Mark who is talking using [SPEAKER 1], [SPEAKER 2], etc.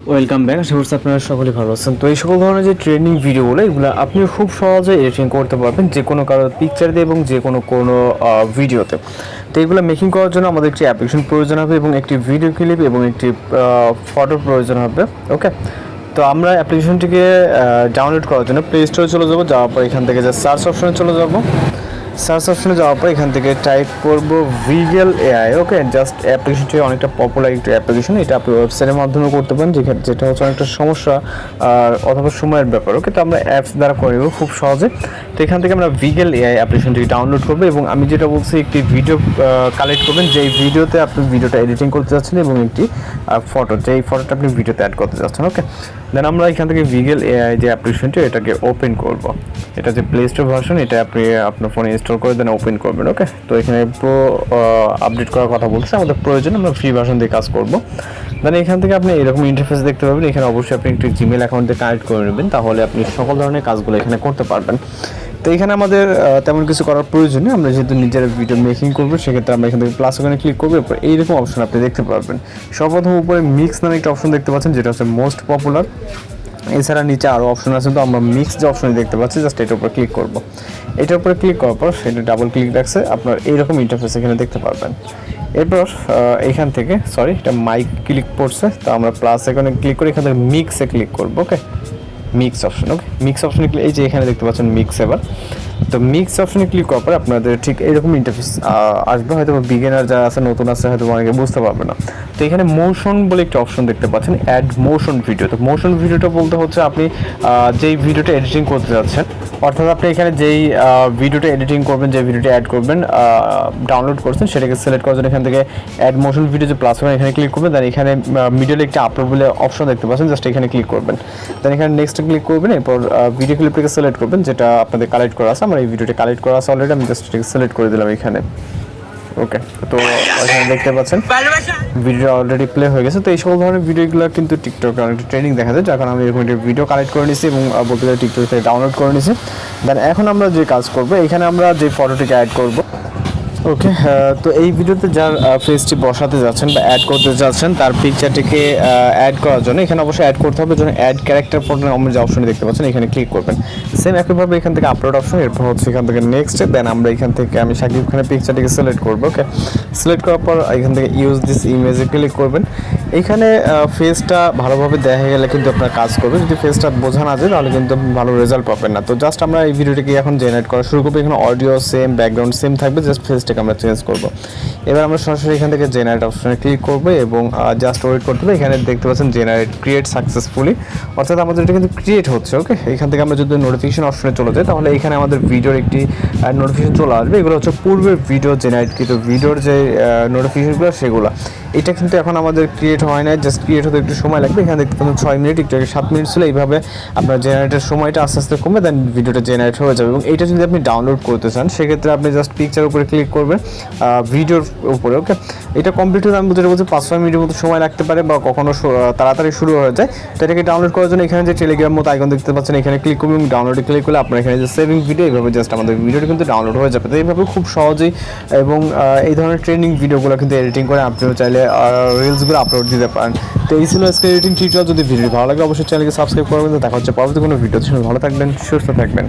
[SPEAKER 1] Welcome back আশা করছি আপনারা সকলে ভালো আছেন। তো এই সকল ধরনের যে ট্রেনিং ভিডিওগুলো এগুলো আপনি খুব সহজে এডিটিং করতে পারবেন যে কোনো কারোর পিকচার দিয়ে এবং যে কোনো কোনো ভিডিওতে তো এগুলো মেকিং করার জন্য আমাদের একটি অ্যাপ্লিকেশন প্রয়োজন হবে এবং একটি ভিডিও ক্লিপ এবং একটি ফটোর প্রয়োজন হবে ওকে তো আমরা অ্যাপ্লিকেশনটিকে ডাউনলোড করার জন্য প্লে স্টোরে চলে যাব, যাওয়ার পর এখান থেকে যে সার্চ অপশনে চলে যাব। সার্চ অপশনে যাওয়ার পর এখান থেকে টাইপ করব ভিগেল এআই ওকে জাস্ট অ্যাপ্লিকেশনটি অনেকটা পপুলার একটি অ্যাপ্লিকেশন এটা আপনি ওয়েবসাইটের মাধ্যমে করতে পারেন যেখানে যেটা হচ্ছে অনেকটা সমস্যা আর অথবা সময়ের ব্যাপার ওকে তো আমরা অ্যাপস দ্বারা করে খুব সহজে। তো এখান থেকে আমরা ভিগেল এআই অ্যাপ্লিকেশনটি ডাউনলোড করব এবং আমি যেটা বলছি, একটি ভিডিও কালেক্ট করবেন। যেই ভিডিওতে আপনি ভিডিওটা এডিটিং করতে যাচ্ছেন এবং একটি ফটো যেই ফটোটা আপনি ভিডিওতে অ্যাড করতে যাচ্ছেন ওকে দেন আমরা এখান থেকে ভিগেল এআই যে অ্যাপ্লিকেশনটি এটাকে ওপেন করব। এটা যে প্লে স্টোর ভার্সন এটা আপনি আপনার ফোনে ইনস্টল করে দেন ওপেন করবেন ওকে তো এখানে প্রো আপডেট করার কথা বলছে। আমাদের প্রয়োজন আমরা ফ্রি ভার্সন দিয়ে কাজ করব। দেন এখান থেকে আপনি এরকম ইন্টারফেস দেখতে পাবেন। এখানে অবশ্যই আপনি একটি জিমেল অ্যাকাউন্টে কানেক্ট করে নেবেন। তাহলে আপনি সকল ধরনের কাজগুলো এখানে করতে পারবেন। তো এখানে আমাদের তেমন কিছু করার প্রয়োজন নেই। আমরা যেহেতু নিজের ভিডিও মেকিং করব, সেক্ষেত্রে আমরা এখান থেকে প্লাস ওখানে ক্লিক করব। এরপর এইরকম অপশন আপনি দেখতে পারবেন। সর্বপ্রথম উপরে মিক্স নামে একটা অপশন দেখতে পাচ্ছেন, যেটা হচ্ছে মোস্ট পপুলার এছাড়া নিচে আরও অপশন আছে, তো আমরা মিক্স যে অপশন দেখতে পাচ্ছি জাস্ট এটার উপর ক্লিক করব। এটার উপরে ক্লিক করার পর সেটা ডাবল ক্লিক রাখছে আপনার এইরকম ইন্টারফেস এখানে দেখতে পারবেন। এরপর এখান থেকে সরি এটা মাইক ক্লিক পড়ছে তো আমরা প্লাস এখানে ক্লিক করে এখান থেকে মিক্সে ক্লিক করব okay mix option okay mix অপশনে ক্লিক এই যে এখানে দেখতে পাচ্ছেন মিক্স এবার। তো মিক্স অপশনে ক্লিক করার পরে আপনাদের ঠিক এরকম ইন্টারফেস আসবে। হয়তো বিগিনার যারা আছে, নতুন আছে, হয়তো অনেকে বুঝতে পারবে না। তো এখানে মোশন বলে একটা অপশন দেখতে পাচ্ছেন অ্যাড মোশন ভিডিও তো মোশন ভিডিওটা বলতে হচ্ছে আপনি যেই ভিডিওটা এডিটিং করতে যাচ্ছেন, অর্থাৎ আপনি এখানে যেই ভিডিওটা এডিটিং করবেন যে ভিডিওটা অ্যাড করবেন ডাউনলোড করছেন, সেটাকে সিলেক্ট করার জন্য এখান থেকে অ্যাড মোশন ভিডিও যে প্লাস এখানে ক্লিক করবেন দেন এখানে মিডিয়ালে একটা আপলোড বলে অপশন দেখতে পাচ্ছেন জাস্ট এখানে ক্লিক করবেন। দেন এখানে নেক্সট ক্লিক করবেন, এরপর ভিডিও ক্লিপটাকে সিলেক্ট করবেন, যেটা আপনাদের কালেক্ট করা আছে। আমার এই ভিডিওটা কালেক্ট করা আছে অলরেডি আমি জাস্ট সিলেক্ট করে দিলাম এখানে। ওকে তো এখানে দেখতে পাচ্ছেন ভিডিও অলরেডি প্লে হয়ে গেছে। তো এই সকল ধরনের ভিডিওগুলো কিন্তু টিকটকে অনেক ট্রেনিং দেখা যায় যার কারণে আমি এরকম একটা ভিডিও কালেক্ট করে নিয়েছি এবং বলতে টিকটক থেকে ডাউনলোড করে নিয়েছি। দেন এখন আমরা যে কাজ করব এখানে আমরা যে ফটোটিকে অ্যাড করব ওকে তো এই ভিডিওতে যার ফেসটি বসাতে যাচ্ছেন বা অ্যাড করতে যাচ্ছেন, তার পিকচারটিকে অ্যাড করার জন্য, এখানে অবশ্যই অ্যাড করতে হবে জন্য অ্যাড ক্যারেক্টার ফটো আমরা যে অপশনে দেখতে পাচ্ছেন, এখানে ক্লিক করবেন। সেম একইভাবে এখান থেকে আপলোড অপশন এরপর হচ্ছে এখান থেকে নেক্সট দেন আমরা এখান থেকে, আমি সাকিব খানের পিকচারটিকে সিলেক্ট করব ওকে সিলেক্ট করার পর এখান থেকে ইউজ দিস ইমেজে ক্লিক করবেন। এইখানে ফেসটা ভালোভাবে দেখা গেলে কিন্তু আপনার কাজ করবে। যদি ফেসটা বোঝা না যায়, তাহলে কিন্তু ভালো রেজাল্ট পাবেন না। তো জাস্ট আমরা এই ভিডিওটিকে এখন জেনারেট করা শুরু করব। এখানে অডিও সেম ব্যাকগ্রাউন্ড সেম থাকবে জাস্ট ফেসটাকে আমরা চেঞ্জ করব। এবার আমরা সরাসরি এখান থেকে জেনারেট অপশনে ক্লিক করব এবং জাস্ট ওয়েট করতে হবে। এখানে দেখতে পাচ্ছেন জেনারেট ক্রিয়েট সাকসেসফুলি অর্থাৎ আমাদের এটা কিন্তু ক্রিয়েট হচ্ছে ওকে এখান থেকে আমরা যদি নোটিফিকেশন অপশনে চলে যাই, তাহলে এখানে আমাদের ভিডিওর একটি নোটিফিকেশন চলে আসবে। এগুলো হচ্ছে পূর্বের ভিডিও জেনারেট কিন্তু ভিডিওর যে নোটিফিকেশনগুলো সেগুলো। এটা কিন্তু এখন আমাদের ক্রিয়েট হয় না জাস্ট ক্রিয়েট হতে একটু সময় লাগবে। এখানে দেখতে পাচ্ছেন ছয় মিনিট, একটু সাত মিনিট ছিল। এইভাবে আপনার জেনারেটের সময়টা আস্তে আস্তে কমে দেন ভিডিওটা জেনারেট হয়ে যাবে। এবং এটা যদি আপনি ডাউনলোড করতে চান, সেক্ষেত্রে আপনি জাস্ট পিকচার উপরে ক্লিক করবেন। ভিডিওর উপরে ওকে এটা কমপ্লিট হতে আমি যেটা বলছি পাঁচ, ছয় মিনিটের মতো সময় লাগতে পারে বা কখনো তাড়াতাড়ি শুরু হয়ে যায়। তো এটাকে ডাউনলোড করার জন্য এখানে যে টেলিগ্রাম মতো আইকন দেখতে পাচ্ছেন, এখানে ক্লিক করবেন এবং ডাউনলোডে ক্লিক করলে আপনার এখানে যে সেভিং ভিডিও এইভাবে জাস্ট আমাদের ভিডিওটা কিন্তু ডাউনলোড হয়ে যাবে। তো এইভাবে খুব সহজেই এবং এই ধরনের ট্রেনিং ভিডিওগুলো কিন্তু এডিটিং করে আপনিও চাইলে রিলসগুলো আপলোড দিতে পারেন। তো এই ছিল আজকে এডিটিং টিউটোরিয়াল যদি ভিডিও ভালো লাগে, অবশ্যই চ্যানেলকে সাবস্ক্রাইব করবেন। দেখা হচ্ছে পরবর্তী কোনো ভিডিও ভালো থাকবেন, সুস্থ থাকবেন।